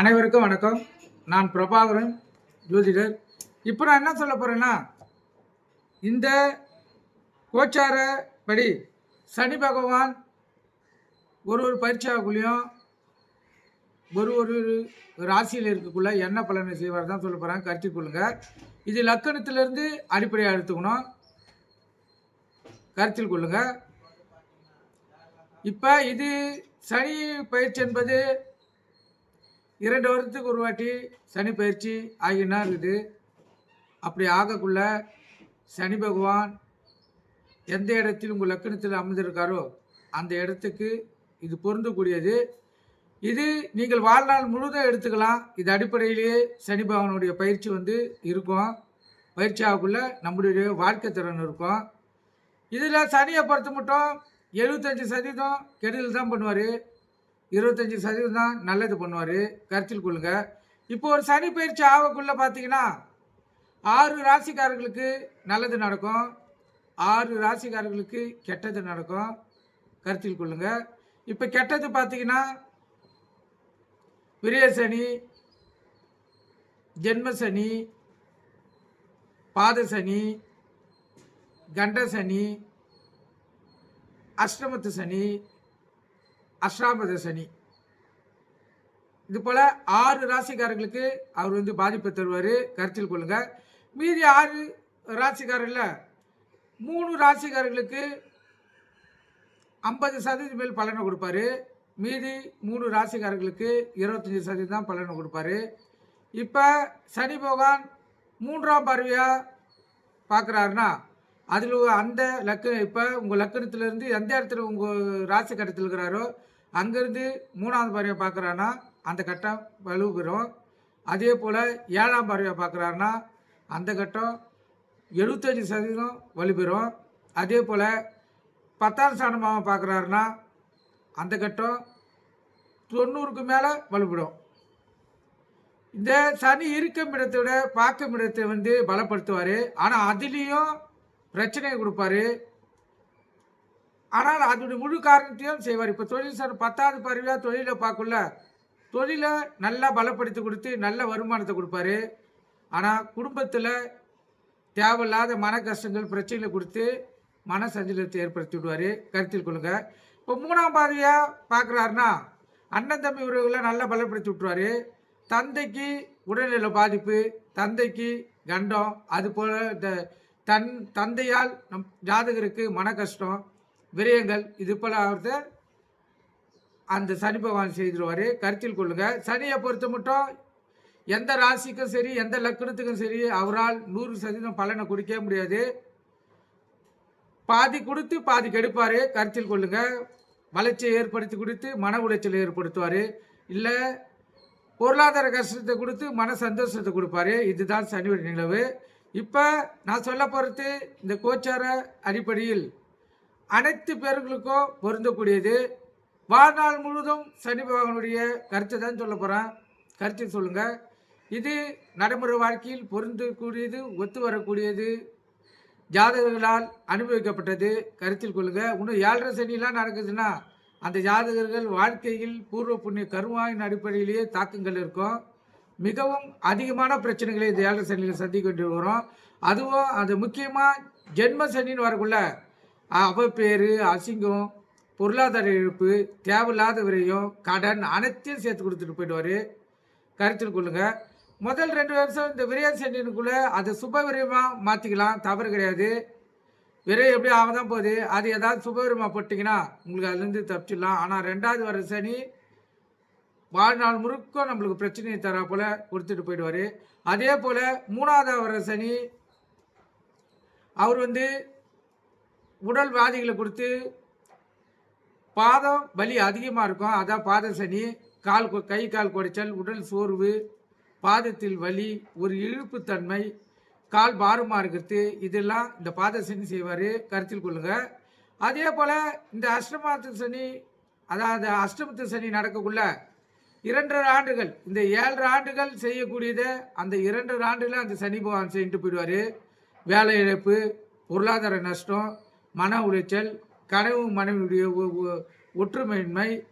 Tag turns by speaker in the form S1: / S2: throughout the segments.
S1: அனைவருக்கும் வணக்கம். நான் பிரபாகரன் ஜோதிடர். இப்போ நான் என்ன சொல்ல போகிறேன்னா இந்த கோச்சார படி சனி பகவான் ஒரு ஒரு பரீட்சாக்குள்ளேயும் ஒரு ஒரு ராசியில் இருக்கக்குள்ள என்ன பலனை செய்வார் தான் சொல்ல போகிறாங்க கருத்தில் கொள்ளுங்க. இது லக்கணத்திலிருந்து அடிப்படையாக எடுத்துக்கணும். கருத்தில் கொள்ளுங்க. இப்போ இது சனி பயிற்சி என்பது இரண்டு வருடத்துக்கு ஒரு வாட்டி சனி பயிற்சி ஆகினா இருக்குது. அப்படி ஆகக்குள்ள சனி பகவான் எந்த இடத்தில் உங்கள் லக்கணத்தில் அமைந்திருக்காரோ அந்த இடத்துக்கு இது பொருந்தக்கூடியது. இது நீங்கள் வாழ்நாள் முழுதும் எடுத்துக்கலாம். இது அடிப்படையிலேயே சனி பகவானுடைய பயிற்சி வந்து இருக்கும். பயிற்சி ஆகக்குள்ளே நம்முடைய வாழ்க்கை திறன் இருக்கும். இதில் சனியை பொறுத்த மட்டும் எழுபத்தஞ்சி சதவீதம் கெடுதல் தான் பண்ணுவார். இருபத்தஞ்சி சதவீதம் தான் நல்லது பண்ணுவார். கருத்தில் கொள்ளுங்க. இப்போ ஒரு சனி பயிற்சி ஆகக்குள்ளே பார்த்தீங்கன்னா ஆறு ராசிக்காரர்களுக்கு நல்லது நடக்கும். ஆறு ராசிக்காரர்களுக்கு கெட்டது நடக்கும். கருத்தில் கொள்ளுங்க. இப்போ கெட்டது பார்த்தீங்கன்னா விரயசனி ஜென்மசனி பாதசனி கண்டசனி அஷ்டமத்து சனி அஷ்டாமத சனி. இது போல் ஆறு ராசிக்காரர்களுக்கு அவர் வந்து பாதிப்பை தருவார். கருத்தில் கொள்ளுங்க. மீதி ஆறு ராசிக்காரர்களில் மூணு ராசிக்காரர்களுக்கு ஐம்பது சதவீதம் மேல் பலனை கொடுப்பாரு. மீதி மூணு ராசிக்காரர்களுக்கு இருபத்தஞ்சி சதவீதம் தான் பலனை கொடுப்பாரு. இப்போ சனி பகவான் மூன்றாம் பார்வையாக பார்க்குறாருன்னா அதில் அந்த லக்கு இப்போ உங்கள் லக்கணத்திலேருந்து எந்த இடத்துல உங்கள் ராசி கட்டத்தில் இருக்கிறாரோ அங்கேருந்து மூணாவது பறவையை பார்க்குறாருன்னா அந்த கட்டம் வலு பெறும் அதே போல் ஏழாம் பறவையை பார்க்குறாருன்னா அந்த கட்டம் எழுபத்தஞ்சி சதவீதம் வலுப்பெறும் அதே போல் பத்தாம் ஸ்தானமாக பார்க்குறாருன்னா அந்த கட்டம் தொண்ணூறுக்கு மேலே வலுப்படும் இந்த சனி இருக்கும் இடத்தை விட பார்க்கும் இடத்தை வந்து பலப்படுத்துவார். ஆனால் அதுலேயும் பிரச்சனையை கொடுப்பாரு. ஆனால் அதோடைய முழு காரணத்தையும் செய்வார். இப்போ தொழில் சார் பத்தாவது பருவியாக தொழிலை பார்க்கல தொழிலை நல்லா பலப்படுத்தி கொடுத்து நல்ல வருமானத்தை கொடுப்பாரு. ஆனால் குடும்பத்தில் தேவையில்லாத மன கஷ்டங்கள் பிரச்சனைகளை கொடுத்து மன சஞ்சலத்தை ஏற்படுத்தி விடுவார். கருத்தில் கொள்ளுங்கள் இப்போ மூணாம் பாதையாக பார்க்குறாருன்னா அண்ணன் தம்பி உறவுகளை நல்லா பலப்படுத்தி விட்டுருவார். தந்தைக்கு உடல்நல பாதிப்பு தந்தைக்கு கண்டம் அதுபோல் இந்த தன் தந்தையால் நம் ஜாதகருக்கு மன கஷ்டம் விரயங்கள் இது போல் அவர்த அந்த சனி பகவான் செய்திருவார். கருத்தில் கொள்ளுங்கள் சனியை பொறுத்த மட்டும் எந்த ராசிக்கும் சரி எந்த லக்கணத்துக்கும் சரி அவரால் நூறு சதவீதம் பலனை கொடுக்கவே முடியாது. பாதி கொடுத்து பாதி கெடுப்பார். கருத்தில் கொள்ளுங்க. வளர்ச்சியை ஏற்படுத்தி கொடுத்து மன உளைச்சலை ஏற்படுத்துவார். இல்லை பொருளாதார கஷ்டத்தை கொடுத்து மன சந்தோஷத்தை கொடுப்பாரு. இதுதான் சனியுடைய நிலவு. இப்போ நான் சொல்ல போகிறது இந்த கோச்சார அடிப்படையில் அனைத்து பேர்களுக்கும் பொருந்தக்கூடியது. வாழ்நாள் முழுவதும் சனி பகவானுடைய கருத்தை தான் சொல்ல போகிறேன் கருத்தை சொல்லுங்கள் இது நடைமுறை வாழ்க்கையில் பொருந்தக்கூடியது ஒத்து வரக்கூடியது ஜாதகர்களால் அனுபவிக்கப்பட்டது. கருத்தில் கொள்ளுங்கள் இன்னும் ஏழரை சனிலாம் நடக்குதுன்னா அந்த ஜாதகர்கள் வாழ்க்கையில் பூர்வ புண்ணிய கருவாயின் அடிப்படையிலேயே தாக்கங்கள் இருக்கும். மிகவும் அதிகமான பிரச்சனைகளை இந்த ஏழரை சனியில் சந்திக்க வேண்டி வரும். அதுவும் அது முக்கியமாக ஜென்ம சனின்னு வரக்குள்ள அவப்பேறு அசிங்கம் பொருளாதார இழப்பு தேவையில்லாத விரையும் கடன் அனைத்தையும் சேர்த்து கொடுத்துட்டு போயிடுவார். கருத்தில் கொள்ளுங்கள் முதல் ரெண்டு வருஷம் இந்த விரய சனினுக்குள்ளே அதை சுப விரயமாக மாற்றிக்கலாம் தவறு கிடையாது. விரயம் எப்படி ஆக தான் போகுது? அது ஏதாவது சுபவிரமாக போட்டிங்கன்னா உங்களுக்கு அதுலேருந்து தப்பிச்சிடலாம். ஆனால் ரெண்டாவது வர சனி வாழ்நாள் முழுக்க நம்மளுக்கு பிரச்சனையை தரா போல் கொடுத்துட்டு போயிடுவார். அதே போல் மூணாவது வர சனி அவர் வந்து உடல் கொடுத்து பாதம் வலி அதிகமாக இருக்கும். அதான் பாத சனி கால் கொ- கை கால் குடைச்சல் உடல் சோர்வு பாதத்தில் வலி ஒரு இழுப்புத்தன்மை கால் பாரமாக இருக்கிறது. இதெல்லாம் இந்த பாத சனி செய்வார். கருத்தில் கொள்ளுங்கள் அதே போல் இந்த அஷ்டமத்து சனி அதாவது அஷ்டமத்து சனி நடக்கக்குள்ள இரண்டரை ஆண்டுகள் இந்த ஏழரை ஆண்டுகள் செய்யக்கூடியதை அந்த இரண்டரை ஆண்டுகளில் அந்த சனி பகவான் செஞ்சுட்டு போயிடுவார். வேலை இழப்பு பொருளாதார நஷ்டம் மன உளைச்சல் கனவு மனைவியுடைய ஒ- ஒ- ஒற்றுமையின்மை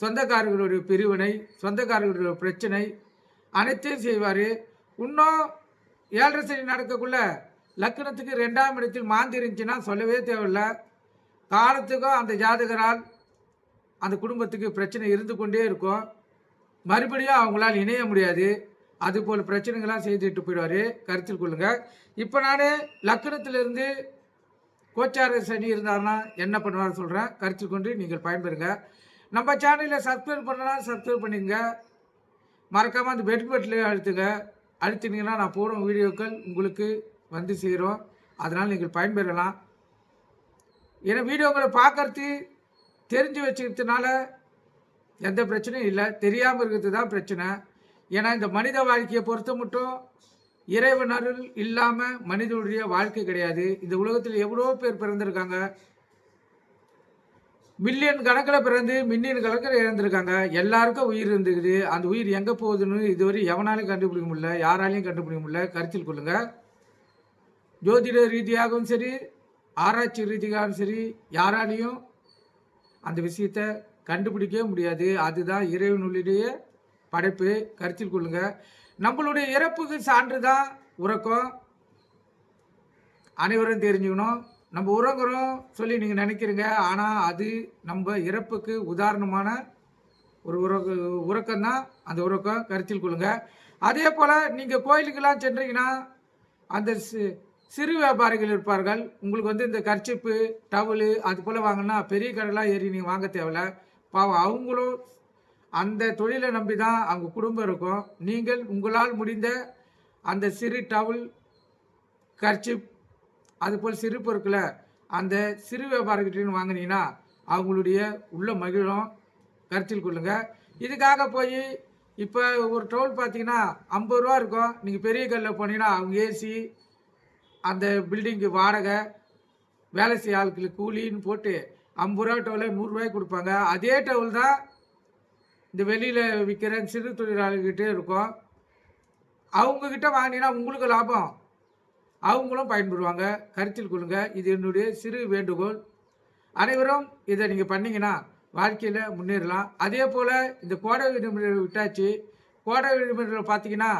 S1: சொந்தக்காரர்களுடைய பிரிவினை சொந்தக்காரர்களுடைய பிரச்சனை அனைத்தையும் செய்வார். இன்னும் ஏழரை சனி நடக்கக்குள்ள லக்னத்துக்கு ரெண்டாம் இடத்தில் மாந்தி இருந்துச்சுன்னா சொல்லவே தேவையில்லை. காலத்துக்கும் அந்த ஜாதகரால் அந்த குடும்பத்துக்கு பிரச்சனை இருந்து கொண்டே இருக்கும். மறுபடியும் அவங்களால் இணைய முடியாது. அதுபோல் பிரச்சனைகள்லாம் செய்துட்டு போயிடுவார். கருத்தில் கொள்ளுங்கள் இப்போ நான் லக்னத்திலிருந்து கோச்சார சனி இருந்தாருன்னா என்ன பண்ணுவார் சொல்கிறேன் கருத்து கொண்டு நீங்கள் பயன்பெறுங்க. நம்ம சேனலில் சப்ஸ்கிரைப் பண்ணலாம் சப்ஸ்கிரைப் பண்ணிங்க மறக்காமல் அந்த பெட் பட்டில் அழுத்துங்க. அழுத்தினீங்கன்னா நான் போடும் வீடியோக்கள் உங்களுக்கு வந்து சேரும். அதனால் நீங்கள் பயன்பெறலாம். ஏன்னா வீடியோக்களை பார்க்கறது தெரிஞ்சு வச்சுக்கிறதுனால எந்த பிரச்சனையும் இல்லை. தெரியாமல் இருக்கிறது தான் பிரச்சனை. ஏன்னா இந்த மனித வாழ்க்கையை பொறுத்த மட்டும் இறைவன் அருள் இல்லாமல் மனிதனுடைய வாழ்க்கை கிடையாது. இந்த உலகத்தில் எவ்வளோ பேர் பிறந்திருக்காங்க. மில்லியன் கணக்கில் பிறந்து மில்லியன் கணக்கில் இறந்துருக்காங்க. எல்லாருக்கும் உயிர் இருந்துக்குது. அந்த உயிர் எங்கே போகுதுன்னு இதுவரை எவனாலையும் கண்டுபிடிக்க முடியல. யாராலையும் கண்டுபிடிக்க முடியல. கருத்தில் கொள்ளுங்கள் ஜோதிட ரீதியாகவும் சரி ஆராய்ச்சி ரீதியாகவும் சரி யாராலையும் அந்த விஷயத்தை கண்டுபிடிக்கவே முடியாது. அதுதான் இறைவனுடைய படைப்பு. கருத்தில் கொள்ளுங்கள் நம்மளுடைய இறப்புக்கு சான்று தான் உறக்கம். அனைவரும் தெரிஞ்சுக்கணும். நம்ம உறங்குறோம் சொல்லி நீங்கள் நினைக்கிறீங்க. ஆனால் அது நம்ம இறப்புக்கு உதாரணமான ஒரு உறக்க உறக்கம்தான். அந்த உறக்கம் கருத்தில் கொள்ளுங்க. அதே போல் நீங்கள் கோயிலுக்கெல்லாம் சென்றீங்கன்னா அந்த சிறு வியாபாரிகள் இருப்பார்கள். உங்களுக்கு வந்து இந்த கர்ச்சிப்பு டவலு அது போல் வாங்கினா பெரிய கடைலாம் ஏறி நீங்கள் வாங்க தேவையில்ல. பாவம் அவங்களும் அந்த தொழிலை நம்பி தான் அவங்க குடும்பம் இருக்கும். நீங்கள் உங்களால் முடிந்த அந்த சிறு டவுல் கர்ச்சிப் அதுபோல் சிறு பொருட்களை அந்த சிறு வியாபாரிகிட்டேருந்து வாங்கினீங்கன்னா அவங்களுடைய உள்ள மகிழும். கருத்தில் கொள்ளுங்கள் இதுக்காக போய் இப்போ ஒரு டவுல் பார்த்தீங்கன்னா ஐம்பது ரூபா இருக்கும். நீங்கள் பெரிய கல்லில் போனீங்கன்னா அவங்க ஏசி அந்த பில்டிங்கு வாடகை வேலை செய்ய ஆட்களுக்கு கூலின்னு போட்டு ஐம்பது ரூபா டவுலை நூறுரூவாய்க்கு கொடுப்பாங்க. அதே டவுல் தான் இந்த வெளியில் விற்கிற சிறு தொழிலாளர்கிட்டே இருக்கும். அவங்கக்கிட்ட வாங்கினா உங்களுக்கு லாபம். அவங்களும் பயன்படுவாங்க கருத்தில் கொள்ளுங்க. இது என்னுடைய சிறு வேண்டுகோள். அனைவரும் இதை நீங்கள் பண்ணிங்கன்னா வாழ்க்கையில் முன்னேறலாம். அதே போல் இந்த கோடை விடுமுறை விட்டாச்சு. கோடை விடுமுறையில் பார்த்தீங்கன்னா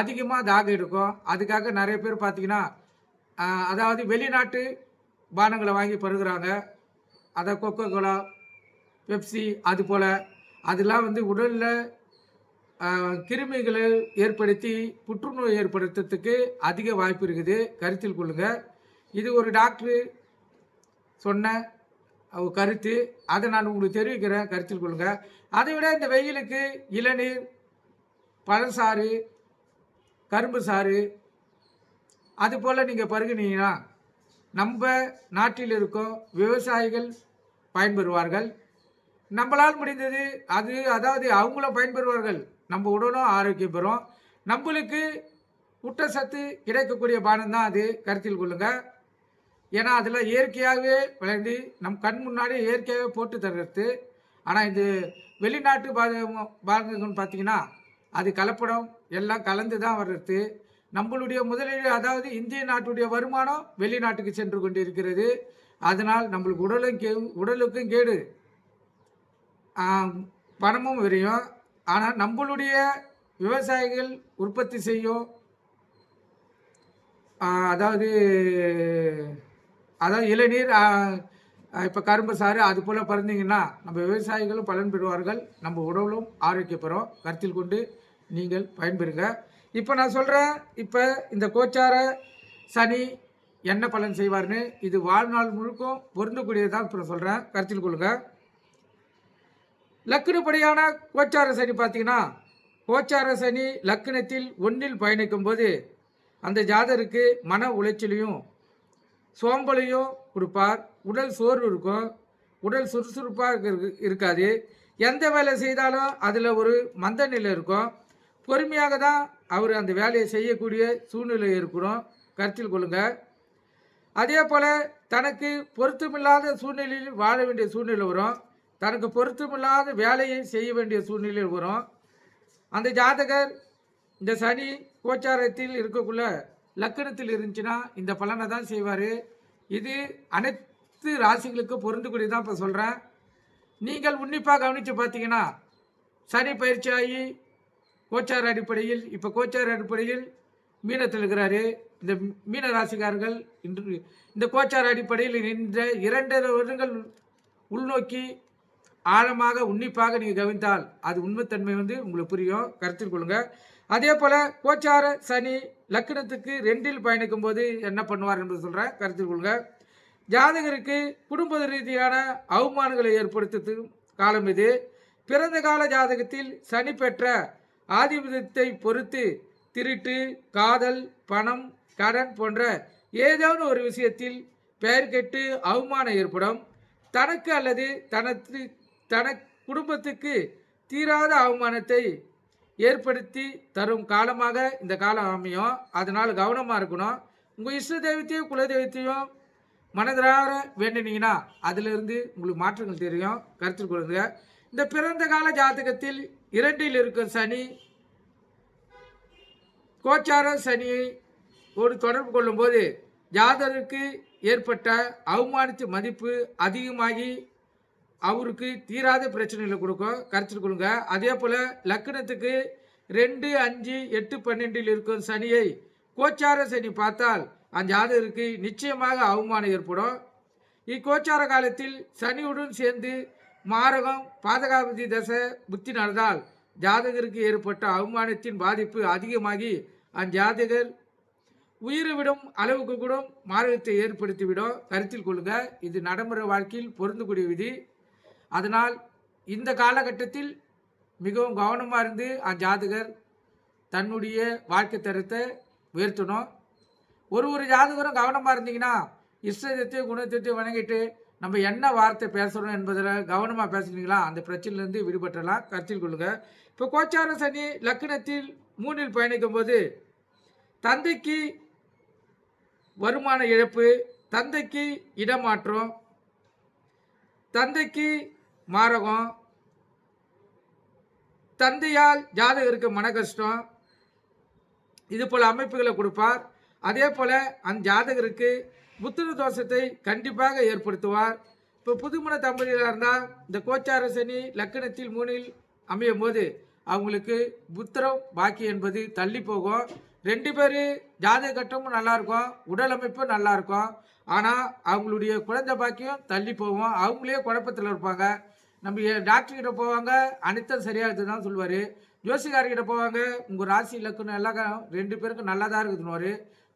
S1: அதிகமாக தாகம் எடுக்கும் அதுக்காக நிறைய பேர் பார்த்தீங்கன்னா அதாவது வெளிநாட்டு பானங்களை வாங்கி பருகிறாங்க. அதை கொக்கோ கோலா பெப்சி அது போல் அதெல்லாம் வந்து உடலில் கிருமிகளை ஏற்படுத்தி புற்றுநோய் ஏற்படுத்துறதுக்கு அதிக வாய்ப்பு இருக்குது. கருத்தில் கொள்ளுங்கள் இது ஒரு டாக்டரு சொன்ன கருத்து. அதை நான் உங்களுக்கு தெரிவிக்கிறேன். கருத்தில் கொள்ளுங்கள் அதை விட இந்த வெயிலுக்கு இளநீர் பழசாறு கரும்பு சாறு அது போல் நீங்கள் பருகினீங்கன்னா நம்ம நாட்டில் இருக்கும் விவசாயிகள் பயன்பெறுவார்கள். நம்மளால் முடிந்தது அது அதாவது அவங்களும் பயன்பெறுவார்கள். நம்ம உடனும் ஆரோக்கியம் பெறும். நம்மளுக்கு ஊட்டச்சத்து கிடைக்கக்கூடிய பானம் தான் அது கருத்தில் கொள்ளுங்க. ஏன்னா அதில் இயற்கையாகவே விளைந்து நம் கண் முன்னாடி இயற்கையாகவே போட்டு தர்றது ஆனால் இது வெளிநாட்டு பாதகம் பாகங்கள்னு பார்த்தீங்கன்னா அது கலப்படம் எல்லாம் கலந்து தான் வர்றது. நம்மளுடைய முதலீடு அதாவது இந்திய நாட்டுடைய வருமானம் வெளிநாட்டுக்கு சென்று கொண்டு இருக்கிறது அதனால் நம்மளுக்கு உடலும் கே உடலுக்கும் கேடு. பணமும் விரையும். ஆனால் நம்மளுடைய விவசாயிகள் உற்பத்தி செய்யும் அதாவது அதாவது இளநீர் இப்போ கரும்பு சாறு அது போல் பறந்தீங்கன்னா நம்ம விவசாயிகளும் பலன் பெறுவார்கள். நம்ம உடலும் ஆரோக்கியப்பெறும் கருத்தில் கொண்டு நீங்கள் பயன்பெறுங்க. இப்போ நான் சொல்கிறேன் இப்போ இந்த கோச்சார சனி என்ன பலன் செய்வார்னு. இது வாழ்நாள் முழுக்கும் பொருந்தக்கூடியதான் இப்போ சொல்கிறேன் கருத்தில் கொள்ளுங்கள் லக்னப்படியான கோச்சார சனி பார்த்தீங்கன்னா கோச்சார சனி லக்னத்தில் ஒன்றில் பயணிக்கும் போது அந்த ஜாதருக்கு மன உளைச்சலையும் சோம்பலையும் கொடுப்பார். உடல் சோர்வு இருக்கும். உடல் சுறுசுறுப்பாக இருக்காது. எந்த வேலை செய்தாலும் அதில் ஒரு மந்த நிலை இருக்கும். பொறுமையாக தான் அவர் அந்த வேலையை செய்யக்கூடிய சூழ்நிலை இருக்கணும் கருத்தில் கொள்ளுங்கள் அதே போல் தனக்கு பொருத்தமில்லாத சூழ்நிலையில் வாழ வேண்டிய சூழ்நிலை வரும். தனக்கு பொருத்தமில்லாத வேலையை செய்ய வேண்டிய சூழ்நிலை வரும் அந்த ஜாதகர் இந்த சனி கோச்சாரத்தில் இருக்கக்குள்ள லக்கணத்தில் இருந்துச்சுன்னா இந்த பலனை தான் செய்வார். இது அனைத்து ராசிகளுக்கும் பொருந்தக்கூடிய தான் இப்போ சொல்கிறேன் நீங்கள் உன்னிப்பாக கவனித்து பார்த்தீங்கன்னா சனி பயிற்சி ஆகி கோச்சார அடிப்படையில் இப்போ கோச்சார அடிப்படையில் மீனத்தில் இருக்கிறாரு. இந்த மீன ராசிக்காரர்கள் இன்று இந்த கோச்சார அடிப்படையில் இந்த இரண்டரை வருடங்கள் உள்நோக்கி ஆழமாக உன்னிப்பாக நீங்கள் கவனித்தால் அது உண்மைத்தன்மை வந்து உங்களுக்கு புரியும். கருத்தில் கொள்ளுங்க. அதே போல் கோச்சார சனி லக்னத்துக்கு ரெண்டில் பயணிக்கும் போது என்ன பண்ணுவார் என்று சொல்கிறேன் கருத்தில் கொள்ளுங்க ஜாதகருக்கு குடும்ப ரீதியான அவமானங்களை ஏற்படுத்தும் காலம் இது. பிறந்த கால ஜாதகத்தில் சனி பெற்ற ஆதிபத்தியத்தை பொறுத்து திருட்டு காதல் பணம் கடன் போன்ற ஏதேனும் ஒரு விஷயத்தில் பெயர் கெட்டு அவமானம் ஏற்படும். தனக்கு அல்லது தனக்கு தன குடும்பத்துக்கு தீராத அவமானத்தை ஏற்படுத்தி தரும் காலமாக இந்த காலம் அமையும். அதனால் கவனமாக இருக்கணும். உங்கள் இஷ்ட தெய்வத்தையும் குலதெய்வத்தையும் மனதார வேண்டினீங்கன்னா அதிலிருந்து உங்களுக்கு மாற்றங்கள் தெரியும். கருத்தில் கொள்ளுங்க. இந்த பிறந்த கால ஜாதகத்தில் இரண்டில் இருக்கும் சனி கோச்சார சனியை ஒரு தொடர்பு கொள்ளும்போது ஜாதகருக்கு ஏற்பட்ட அவமானித்த மதிப்பு அதிகமாகி அவருக்கு தீராத பிரச்சனைகளை கொடுக்கும் கருத்தில் கொள்ளுங்க. அதே போல் லக்னத்துக்கு ரெண்டு அஞ்சு எட்டு பன்னெண்டில் இருக்கும் சனியை கோச்சார சனி பார்த்தால் அந்த ஜாதகருக்கு நிச்சயமாக அவமானம் ஏற்படும். இக்கோச்சார காலத்தில் சனியுடன் சேர்ந்து மாரகம் பாதகாபதி தசை புத்தி நடந்தால் ஜாதகருக்கு ஏற்பட்ட அவமானத்தின் பாதிப்பு அதிகமாகி அஞ்சாதகர் உயிரை விடும் அளவுக்கு கூட மாரகத்தை ஏற்படுத்திவிடும். கருத்தில் கொள்ளுங்கள் இது நடைமுறை வாழ்க்கையில் பொருந்தக்கூடிய விதி. அதனால் இந்த காலகட்டத்தில் மிகவும் கவனமாக இருந்து அஜாதகர் தன்னுடைய வாழ்க்கை தரத்தை உயர்த்தணும். ஒரு ஒரு ஜாதகரும் கவனமாக இருந்தீங்கன்னா இஷ்டத்தையும் குணத்தையும் வணங்கிட்டு நம்ம என்ன வார்த்தை பேசுகிறோம் என்பதில் கவனமாக பேசுனீங்களா அந்த பிரச்சனையிலேருந்து விடுபட்டலாம் கருத்தில் கொள்ளுங்க. இப்போ கோச்சார சனி லக்னத்தில் மூணில் பயணிக்கும் போது தந்தைக்கு வருமான இழப்பு தந்தைக்கு இடமாற்றம் தந்தைக்கு மாரகம். தந்தையால் ஜாதகருக்கு மன கஷ்டம். இது போல் அமைப்புகளை கொடுப்பார். அதே போல் அந்த ஜாதகருக்கு புத்திர தோஷத்தை கண்டிப்பாக ஏற்படுத்துவார். இப்போ புதுமண தம்பதியாக இருந்தால் இந்த கோச்சார சனி லக்கணத்தில் மூணில் அமையும் போது அவங்களுக்கு புத்திரம் பாக்கி என்பது தள்ளி போகும். ரெண்டு பேர் ஜாதக கட்டமும் நல்லாயிருக்கும் உடல் அமைப்பும் நல்லா இருக்கும். ஆனால் அவங்களுடைய குழந்தை பாக்கியம் தள்ளி போவோம் அவங்களே குழப்பத்தில் இருப்பாங்க. நம்ம டாக்டர்கிட்ட போவாங்க அனைத்தும் சரியாகுது தான் சொல்லுவார். ஜோசிகார்கிட்ட போவாங்க உங்கள் ராசி இலக்குன்னு எல்லாம் ரெண்டு பேருக்கும் நல்லா தான் இருக்குதுன்னுவார்.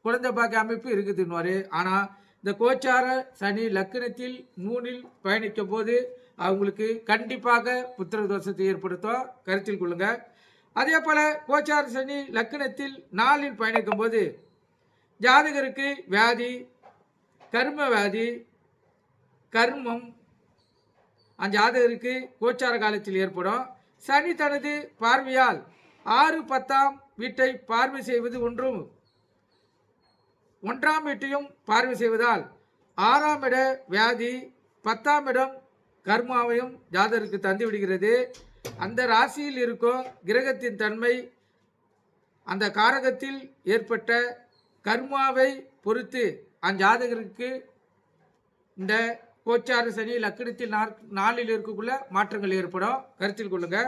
S1: குழந்தை பாக்கிய அமைப்பு இருக்குதுன்னுவார். ஆனால் இந்த கோச்சார சனி லக்னத்தில் மூணில் பயணிக்கும் போது அவங்களுக்கு கண்டிப்பாக புத்திர தோஷத்தை ஏற்படுத்தும். கருத்தில் கொள்ளுங்கள் அதே போல் கோச்சார சனி லக்னத்தில் நாளில் பயணிக்கும் போது ஜாதகருக்கு வியாதி கர்ம வியாதி கர்மம் அந்த ஜாதகருக்கு கோச்சார காலத்தில் ஏற்படும். சனி தனது பார்வையால் ஆறு பத்தாம் வீட்டை பார்வை செய்வது ஒன்றும். ஒன்றாம் வீட்டையும் பார்வை செய்வதால் ஆறாம் இட வியாதி பத்தாம் இடம் கர்மாவையும் ஜாதகருக்கு தந்து விடுகிறது. அந்த ராசியில் இருக்கும் கிரகத்தின் தன்மை அந்த காரகத்தில் ஏற்பட்ட கர்மாவை பொறுத்து அந்த ஜாதகருக்கு இந்த கோச்சார சனி லக்கணத்தில் நாளில் இருக்கக்குள்ள மாற்றங்கள் ஏற்படும். கருத்தில் கொள்ளுங்க.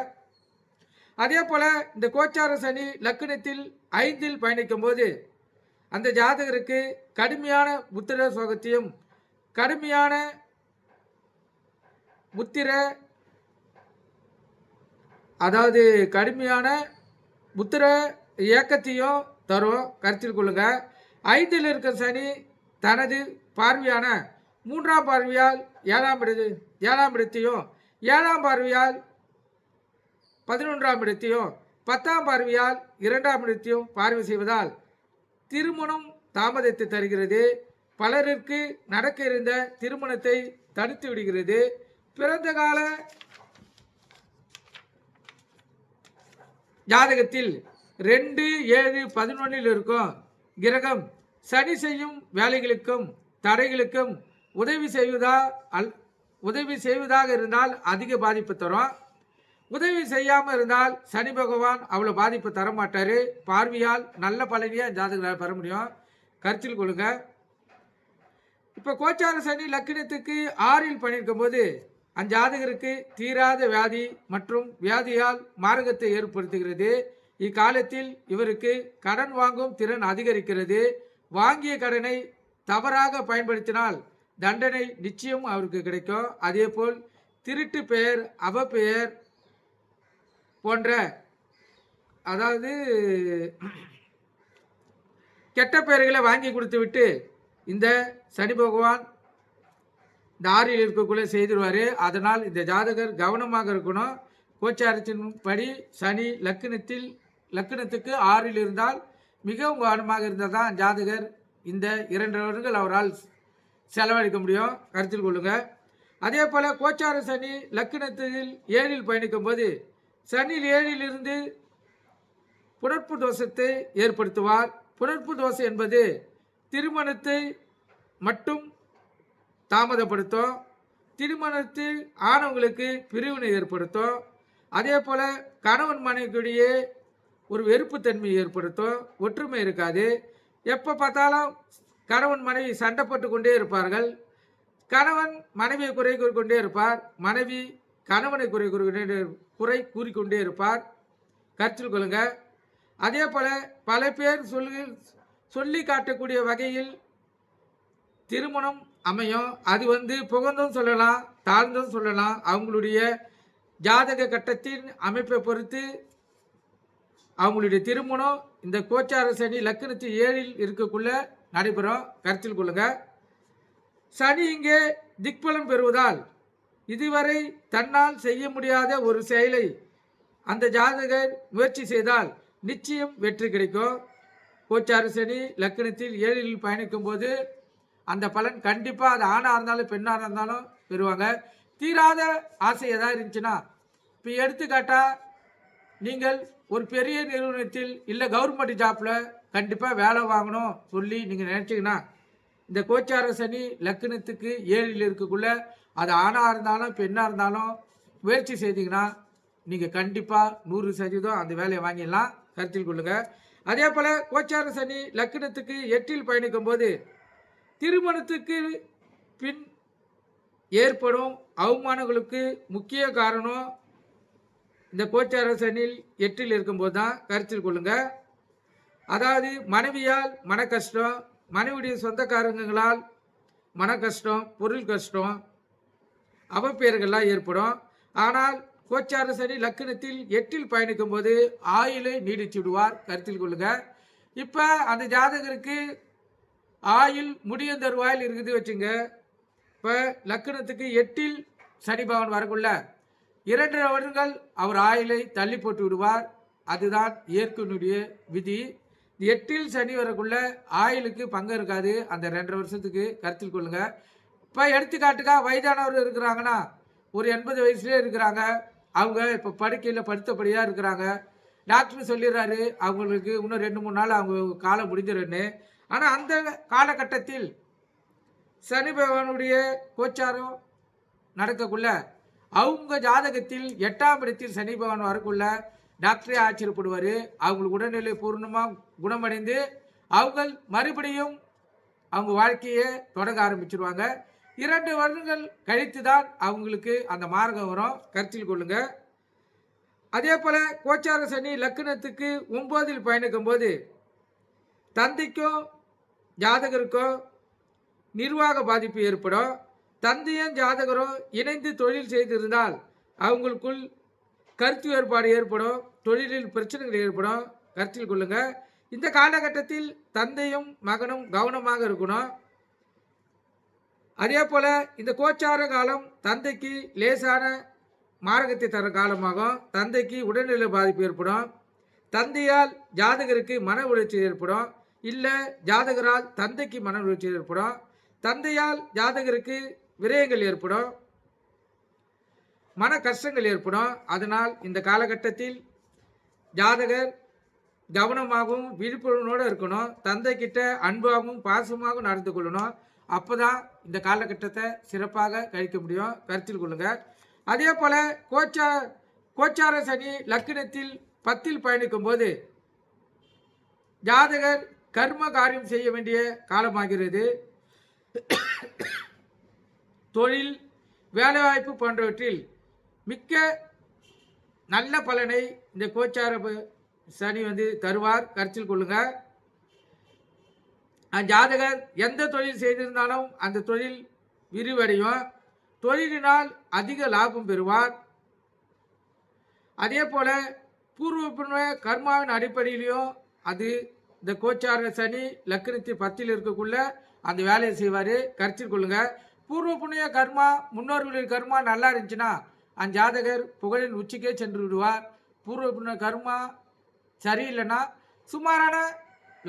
S1: அதே போல இந்த கோச்சார சனி லக்கணத்தில் ஐந்தில் பயணிக்கும் போது அந்த ஜாதகருக்கு கடுமையான புத்திர சோகத்தையும் கடுமையான புத்திர அதாவது கடுமையான புத்திர இயக்கத்தையும் தரும். கருத்தில் கொள்ளுங்க. ஐந்தில் இருக்க சனி தனது பார்வையான மூன்றாம் பார்வையால் ஏழாம் இடது ஏழாம் இடத்தையும் ஏழாம் பார்வையால் பதினொன்றாம் இடத்தையும் பத்தாம் பார்வையால் இரண்டாம் இடத்தையும் பார்வை செய்வதால் திருமணம் தாமதத்தை தருகிறது. பலருக்கு நடக்க இருந்த திருமணத்தை தடுத்து விடுகிறது. பிறந்த கால ஜாதகத்தில் ரெண்டு ஏழு பதினொன்றில் இருக்கும் கிரகம் சனி செய்யும் வேலைகளுக்கும் தடைகளுக்கும் உதவி செய்வதா அல் உதவி செய்வதாக இருந்தால் அதிக பாதிப்பு தரும். உதவி செய்யாமல் இருந்தால் சனி பகவான் அவ்வளோ பாதிப்பு தர மாட்டார் பார்வையால் நல்ல பலனையே ஜாதகரால் பெற முடியும். கருத்தில் கொள்ளுங்க. இப்போ கோச்சார சனி லக்கினத்துக்கு ஆறில் பண்ணியிருக்கும் போது அஞ்சாதகருக்கு தீராத வியாதி மற்றும் வியாதியால் மார்க்கத்தை ஏற்படுத்துகிறது. இக்காலத்தில் இவருக்கு கடன் வாங்கும் திறன் அதிகரிக்கிறது. வாங்கிய கடனை தவறாக பயன்படுத்தினால் தண்டனை நிச்சயம் அவருக்கு கிடைக்கும். அதே போல் திருட்டு பெயர் அவப்பெயர் போன்ற அதாவது கெட்ட பெயர்களை வாங்கி கொடுத்து விட்டு இந்த சனி பகவான் இந்த ஆறில் இருக்கக்குள்ளே செய்திருவார். அதனால் இந்த ஜாதகர் கவனமாக இருக்கணும். கோச்சாரத்தின் படி சனி லக்கினத்தில் லக்கினத்துக்கு ஆறில் இருந்தால் மிகவும் கவனமாக இருந்தால் தான் ஜாதகர் இந்த இரண்டு வருடங்கள் அவரால் செலவழிக்க முடியும் கருத்தில் கொள்ளுங்கள் அதே போல் கோச்சார சனி லக்கினத்தில் ஏழில் பயணிக்கும் போது சனியில் ஏழில் இருந்து புணர்ப்பு தோஷத்தை ஏற்படுத்துவார். புணர்ப்பு தோஷம் என்பது திருமணத்தை மட்டும் தாமதப்படுத்தும். திருமணத்தில் ஆணவங்களுக்கு பிரிவினை ஏற்படுத்தும். அதே போல் கணவன் மனைவிக்கிடையே ஒரு வெறுப்புத்தன்மை ஏற்படுத்தும். ஒற்றுமை இருக்காது. எப்போ பார்த்தாலும் கணவன் மனைவி சண்டை போட்டு கொண்டே இருப்பார்கள். கணவன் மனைவியை குறை கூறிக்கொண்டே இருப்பார். மனைவி கணவனை குறை கூறிக்கொண்டே குறை கூறிக்கொண்டே இருப்பார். கருத்தில் கொள்ளுங்க. அதே போல் பல பேர் சொல்லி சொல்லி காட்டக்கூடிய வகையில் திருமணம் அமையும். அது வந்து புகழ்ந்தும் சொல்லலாம் தாழ்ந்தும் சொல்லலாம். அவங்களுடைய ஜாதக கட்டத்தின் அமைப்பை பொறுத்து அவங்களுடைய திருமணம் இந்த கோச்சார சனி லக்கணத்தில் ஏழில் இருக்கக்குள்ள நடைபெறும். கருத்தில் கொள்ளுங்க. சனி இங்கே திக்பலம் பெறுவதால் இதுவரை தன்னால் செய்ய முடியாத ஒரு செயலை அந்த ஜாதகர் முயற்சி செய்தால் நிச்சயம் வெற்றி கிடைக்கும். கோச்சார சனி லக்கணத்தில் ஏழில் பயணிக்கும் போது அந்த பலன் கண்டிப்பாக அது ஆணாக இருந்தாலும் பெண்ணாக இருந்தாலும் பெறுவாங்க. தீராத ஆசை எதாவது இருந்துச்சுன்னா இப்போ எடுத்துக்காட்டால் நீங்கள் ஒரு பெரிய நிறுவனத்தில் இல்லை கவர்மெண்ட் ஜாப்பில் கண்டிப்பாக வேலை வாங்கணும் சொல்லி நீங்கள் நினச்சிங்கன்னா இந்த கோச்சார சனி லக்னத்துக்கு ஏழில் இருக்கக்குள்ள அது ஆணாக இருந்தாலும் பெண்ணாக இருந்தாலும் முயற்சி செய்தீங்கன்னா நீங்கள் கண்டிப்பாக நூறு சதவீதம் அந்த வேலையை வாங்கிடலாம். கருத்தில் கொள்ளுங்கள் அதே போல் கோச்சார சனி லக்னத்துக்கு எட்டில் பயணிக்கும் போது திருமணத்துக்கு பின் ஏற்படும் அவமானங்களுக்கு முக்கிய காரணம் இந்த கோச்சார சனியில் எட்டில் இருக்கும்போது தான் கருத்தில் கொள்ளுங்கள் அதாவது மனைவியால் மன கஷ்டம் மனைவியுடைய சொந்தக்காரங்களால் மன கஷ்டம் பொருள் கஷ்டம் அவப்பெயர்கள்லாம் ஏற்படும். ஆனால் கோச்சார சனி லக்கணத்தில் எட்டில் பயணிக்கும் போது ஆயுளை நீடித்து விடுவார். கருத்தில் கொள்ளுங்க. இப்போ அந்த ஜாதகருக்கு ஆயுள் முடிய தருவாயில் இருக்குது வச்சுங்க. இப்போ லக்கணத்துக்கு எட்டில் சனி பகவான் வரக்குள்ள இரண்டரை வருடங்கள் அவர் ஆயுளை தள்ளி போட்டு விடுவார். அதுதான் இயற்கையினுடைய விதி. எட்டில் சனி வரக்குள்ள ஆயிலுக்கு பங்கு இருக்காது. அந்த ரெண்டரை வருஷத்துக்கு கருத்தில் கொள்ளுங்க. இப்போ எடுத்துக்காட்டுக்கா வயதானவர் இருக்கிறாங்கன்னா ஒரு எண்பது வயசுலேயே இருக்கிறாங்க. அவங்க இப்போ படுக்கையில் படுத்தபடியாக இருக்கிறாங்க. டாக்டர் சொல்லிடுறாரு அவங்களுக்கு இன்னும் ரெண்டு மூணு நாள் அவங்க காலம் முடிஞ்சிடுன்னு ஆனால் அந்த காலகட்டத்தில் சனி பகவானுடைய கோச்சாரம் நடக்கக்குள்ள அவங்க ஜாதகத்தில் எட்டாம் இடத்தில் சனி பகவான் வரக்குள்ள டாக்டரே ஆச்சரியப்படுவார். அவங்களுக்கு உடல்நிலை பூர்ணமாக குணமடைந்து அவங்க மறுபடியும் அவங்க வாழ்க்கையை தொடங்க ஆரம்பிச்சிருவாங்க. இரண்டு வருடங்கள் கழித்து தான் அவங்களுக்கு அந்த மார்க்கம் வரும். கருத்தில் கொள்ளுங்க. அதே போல் கோச்சார சனி லக்னத்துக்கு ஒம்போதில் பயணிக்கும் போது தந்தைக்கும் ஜாதகருக்கும் நிர்வாக பாதிப்பு ஏற்படும். தந்தையும் ஜாதகரும் இணைந்து தொழில் செய்திருந்தால் அவங்களுக்குள் கருத்து வேறுபாடு ஏற்படும் தொழிலில் பிரச்சனைகள் ஏற்படும். கருத்தில் கொள்ளுங்க. இந்த காலகட்டத்தில் தந்தையும் மகனும் கவனமாக இருக்கணும். அதே போல் இந்த கோச்சார காலம் தந்தைக்கு லேசான மாரகத்தை தர காலமாகும். தந்தைக்கு உடல்நிலை பாதிப்பு ஏற்படும். தந்தையால் ஜாதகருக்கு மன உளைச்சல் ஏற்படும். இல்லை ஜாதகரால் தந்தைக்கு மன உளைச்சல் ஏற்படும். தந்தையால் ஜாதகருக்கு விரயங்கள் ஏற்படும். மன கஷ்டங்கள் ஏற்படும். அதனால் இந்த காலகட்டத்தில் ஜாதகர் கவனமாகவும் விழிப்புணர்வோடு இருக்கணும். தந்தை கிட்ட அன்பாகவும் பாசமாகவும் நடந்து கொள்ளணும். அப்போ தான் இந்த காலகட்டத்தை சிறப்பாக கழிக்க முடியும். கருத்தில் கொள்ளுங்கள் அதே போல் கோச்சா கோச்சார சனி லக்கினத்தில் பத்தில் பயணிக்கும் போது ஜாதகர் கர்ம காரியம் செய்ய வேண்டிய காலமாகிறது. தொழில் வேலைவாய்ப்பு போன்றவற்றில் மிக்க நல்ல பலனை இந்த கோச்சார சனி வந்து தருவார். கருத்தில் கொள்ளுங்க. ஜாதகர் எந்த தொழில் செய்திருந்தாலும் அந்த தொழில் விரிவடையும். தொழிலினால் அதிக லாபம் பெறுவார். அதே போல பூர்வ புண்ணிய கர்மாவின் அடிப்படையிலையும் அது இந்த கோச்சார சனி லக்னத்தி பத்தில் இருக்கக்குள்ள அந்த வேலையை செய்வார். கருத்தில் கொள்ளுங்க. பூர்வ புண்ணிய கர்மா முன்னோர்களின் கர்மா நல்லா இருந்துச்சுன்னா அந்த ஜாதகர் புகழின் உச்சிக்கே சென்று விடுவார். பூர்வ கர்மா சரியில்லைன்னா சுமாரான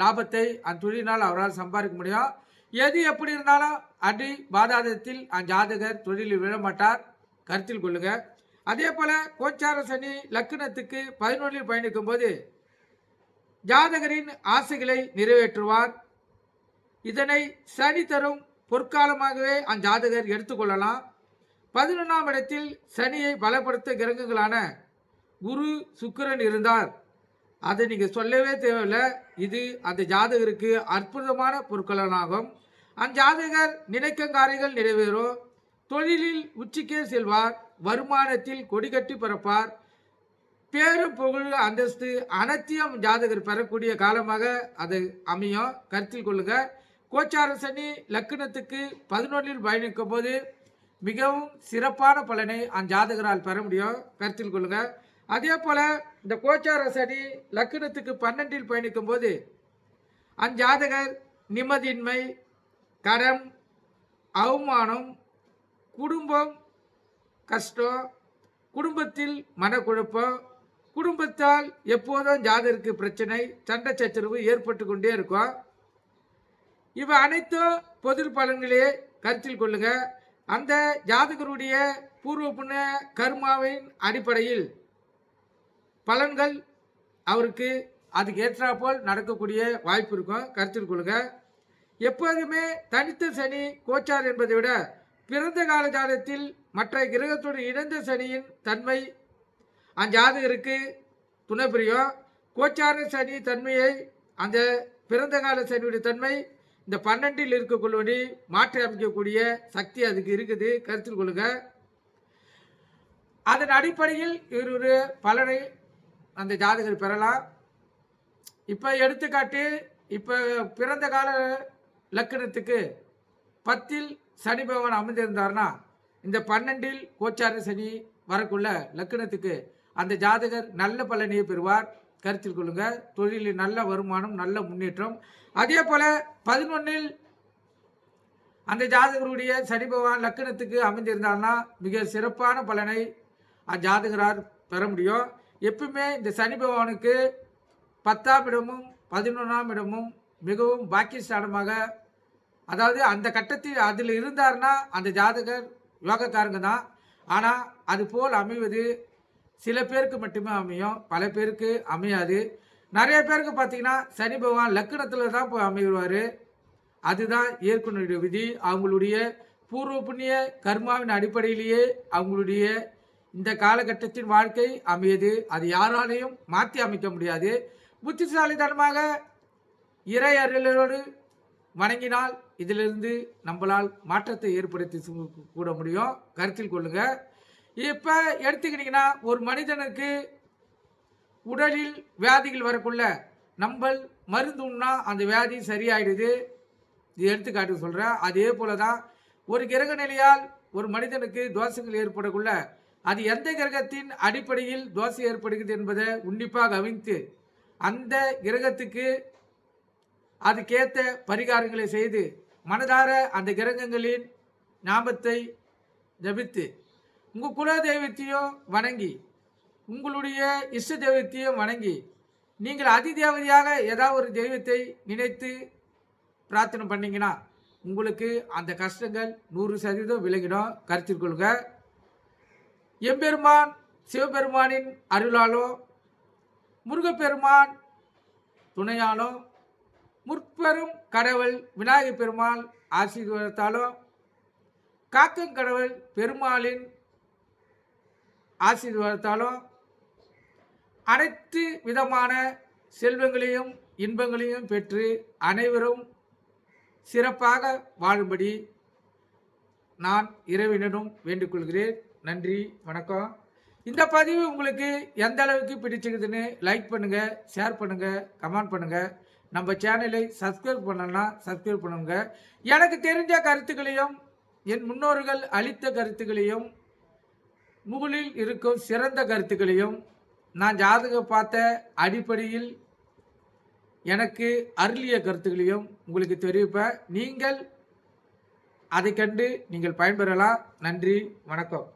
S1: லாபத்தை அந்த தொழிலினால் அவரால் சம்பாதிக்க முடியும். எது எப்படி இருந்தாலும் அடி பாதாதத்தில் அந்த ஜாதகர் தொழிலில் விழமாட்டார் கருத்தில் கொள்ளுங்க. அதே போல கோச்சார சனி லக்னத்துக்கு பதினொன்றில் பயணிக்கும் போது ஜாதகரின் ஆசைகளை நிறைவேற்றுவார். இதனை சனி தரும் பொற்காலமாகவே அந்த ஜாதகர் எடுத்துக்கொள்ளலாம் பதினொன்றாம் இடத்தில் சனியை பலப்படுத்த கிரகங்களான குரு சுக்கிரன் இருந்தார். அதை நீங்கள் சொல்லவே தேவையில்லை. இது அந்த ஜாதகருக்கு அற்புதமான பொற்கலனாகும். அந்த ஜாதகர் நினைக்கும் காரியங்கள் நிறைவேறும். தொழிலில் உச்சிக்கே செல்வார். வருமானத்தில் கொடிகட்டி பிறப்பார். பேரு புகழ் அந்தஸ்து அனைத்தையும் ஜாதகர் பெறக்கூடிய காலமாக அது அமையும். கருத்தில் கொள்ளுங்க. கோச்சார சனி லக்னத்துக்கு பதினொன்றில் பயணிக்கும் போது மிகவும் சிறப்பான பலனை அந்த ஜாதகரால் பெற முடியும். கருத்தில் கொள்ளுங்க. அதே போல இந்த கோச்சார சனி லக்னத்துக்கு பன்னெண்டில் பயணிக்கும் போது அந்த ஜாதகர் நிம்மதியின்மை கடன் அவமானம் குடும்பம் கஷ்டம் குடும்பத்தில் மனக்குழப்பம் குடும்பத்தால் எப்போதும் ஜாதகருக்கு பிரச்சனை சண்டை சச்சரவு ஏற்பட்டு கொண்டே இருக்கும். இவை அனைத்தும் பொது பலன்களே. கருத்தில் கொள்ளுங்கள் அந்த ஜாதகருடைய பூர்வ புண்ண கர்மாவின் அடிப்படையில் பலன்கள் அவருக்கு அதுக்கு ஏற்றாப்போல் நடக்கக்கூடிய வாய்ப்பு இருக்கும். கருத்தில் கொள்ளுங்க. எப்போதுமே தனித்த சனி கோச்சார் என்பதை விட பிறந்த கால ஜாதகத்தில் மற்ற கிரகத்தோடு இணைந்த சனியின் தன்மை அந்த ஜாதகருக்கு துணை புரியும். கோச்சார சனி தன்மையை அந்த பிறந்த கால சனியுடைய தன்மை இந்த பன்னெண்டில் இருக்கக்கூடிய மாற்றி அமைக்கக்கூடிய சக்தி அதுக்கு இருக்குது. கருத்தில் கொள்ளுங்க. அதன் அடிப்படையில் இவர் ஒரு பலனை அந்த ஜாதகர் பெறலாம். இப்போ எடுத்துக்காட்டு இப்போ பிறந்த கால லக்கணத்துக்கு பத்தில் சனி பகவான் அமர்ந்திருந்தார்னா இந்த பன்னெண்டில் கோச்சார சனி வரக்குள்ள லக்கணத்துக்கு அந்த ஜாதகர் நல்ல பலனையை பெறுவார். கருத்தில் கொள்ளுங்கள் தொழிலில் நல்ல வருமானம் நல்ல முன்னேற்றம். அதே போல் பதினொன்றில் அந்த ஜாதகருடைய சனி பகவான் லக்கணத்துக்கு அமைந்திருந்தார்னா மிக சிறப்பான பலனை அந்த பெற முடியும். எப்பவுமே இந்த சனி பகவானுக்கு பத்தாம் இடமும் பதினொன்றாம் இடமும் மிகவும் பாக்கியஸ்தானமாக அதாவது அந்த கட்டத்தில் அதில் இருந்தார்னா அந்த ஜாதகர் யோகக்காரங்க தான். ஆனால் அது போல் அமைவது சில பேருக்கு மட்டுமே அமையும் பல பேருக்கு அமையாது. நிறைய பேருக்கு பார்த்தீங்கன்னா சனி பகவான் லக்கணத்தில் தான் போய் அமைவார். அதுதான் ஏற்கனவே விதி. அவங்களுடைய பூர்வ புண்ணிய கர்மாவின் அடிப்படையிலேயே அவங்களுடைய இந்த காலகட்டத்தின் வாழ்க்கை அமையது. அது யாராலையும் மாற்றி அமைக்க முடியாது. புத்திசாலித்தனமாக இறை அருளோடு வணங்கினால் இதிலிருந்து நம்மளால் மாற்றத்தை ஏற்படுத்தி கூட முடியும். கருத்தில் கொள்ளுங்கள் இப்போ எடுத்துக்கிட்டிங்கன்னா ஒரு மனிதனுக்கு உடலில் வியாதிகள் வரக்குள்ள நம்ம மருந்து உண்ணா அந்த வியாதி சரியாயிடுது. இது எடுத்துக்காட்டு சொல்கிறேன் அதே போல தான் ஒரு கிரக நிலையால் ஒரு மனிதனுக்கு தோஷங்கள் ஏற்படக்குள்ள அது எந்த கிரகத்தின் அடிப்படையில் தோஷம் ஏற்படுகிறது என்பதை உன்னிப்பாக கவனித்து அந்த கிரகத்துக்கு அதுக்கேற்ற பரிகாரங்களை செய்து மனதார அந்த கிரகங்களின் ஞாபத்தை ஜபித்து உங்கள் குல தெய்வத்தையும் வணங்கி உங்களுடைய இஷ்ட தெய்வத்தையும் வணங்கி நீங்கள் அதி தேவதையாக ஏதாவது ஒரு தெய்வத்தை நினைத்து பிரார்த்தனை பண்ணீங்கன்னா உங்களுக்கு அந்த கஷ்டங்கள் நூறு சதவீதம் விலகிடும். கருத்தில் கொள்க. எம்பெருமான் சிவபெருமானின் அருளாலோ முருகப்பெருமான் துணையாலோ முற்பெரும் கடவுள் விநாயகப் பெருமாள் ஆசீர்வாதத்தாலோ காக்கும் கடவுள் பெருமாளின் ஆசீர்வாதத்தாலும் அனைத்து விதமான செல்வங்களையும் இன்பங்களையும் பெற்று அனைவரும் சிறப்பாக வாழும்படி நான் இறைவனிடம் வேண்டிக்கொள்கிறேன். நன்றி வணக்கம். இந்த பதிவு உங்களுக்கு எந்த அளவுக்கு பிடிச்சிருக்குதுன்னு லைக் பண்ணுங்கள் ஷேர் பண்ணுங்கள் கமெண்ட் பண்ணுங்கள் நம்ம சேனலை சப்ஸ்கிரைப் பண்ணலன்னா சப்ஸ்கிரைப் பண்ணுங்க. எனக்கு தெரிஞ்ச கருத்துக்களையும் என் முன்னோர்கள் அளித்த கருத்துக்களையும் நூலில் இருக்கும் சிறந்த கருத்துக்களையும் நான் ஜாதகம் பார்த்த அடிப்படையில் எனக்கு அருளிய கருத்துக்களையும் உங்களுக்கு தெரிவிப்பேன். நீங்கள் அதை கண்டு நீங்கள் பயன்பெறலாம். நன்றி. வணக்கம்.